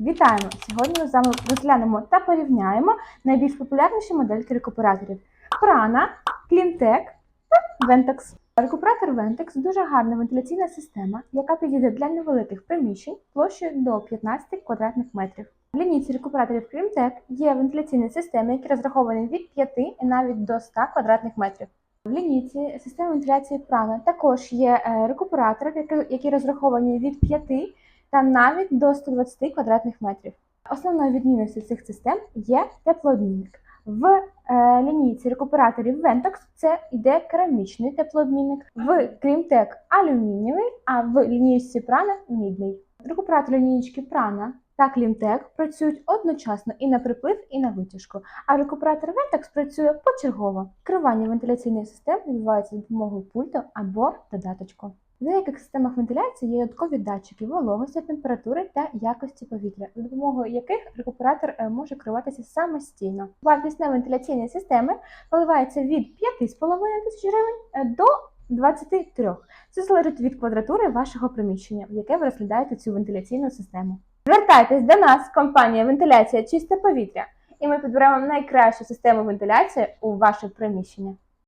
Вітаємо! Сьогодні ми з вами розглянемо та порівняємо найбільш популярніші модельки рекуператорів Prana, Cleantech та Ventex. Рекуператор Ventex дуже гарна вентиляційна система, яка підійде для невеликих приміщень площею до 15 квадратних метрів. В лінійці рекуператорів Cleantech є вентиляційні системи, які розраховані від 5 і навіть до 100 квадратних метрів. В лінійці системи вентиляції Prana також є е, рекуператори, які розраховані від 5 та навіть до 120 квадратних метрів. Основною відмінністю цих систем є теплообмінник. В е, лінійці рекуператорів Ventox це йде керамічний теплообмінник, в Крімтек алюмінієвий, а в лінійці прана мідний. Рекуператор лінійки Prana та Cleantech працюють одночасно і на приплив, і на витяжку, а рекуператор Ventox працює почергово. Керування вентиляційних систем відбувається за допомогою пульту або додаточку. В деяких системах вентиляції є додаткові датчики вологості, температури та якості повітря, за допомогою яких рекуператор е, може керуватися самостійно. Вартість на вентиляційні системи коливається від 5,5 тисяч гривень е, до 23. Це залежить від квадратури вашого приміщення, в яке ви розглядаєте цю вентиляційну систему. Звертайтесь до нас, компанія Вентиляція Чисте повітря, і ми підберемо найкращу систему вентиляції у ваше приміщення.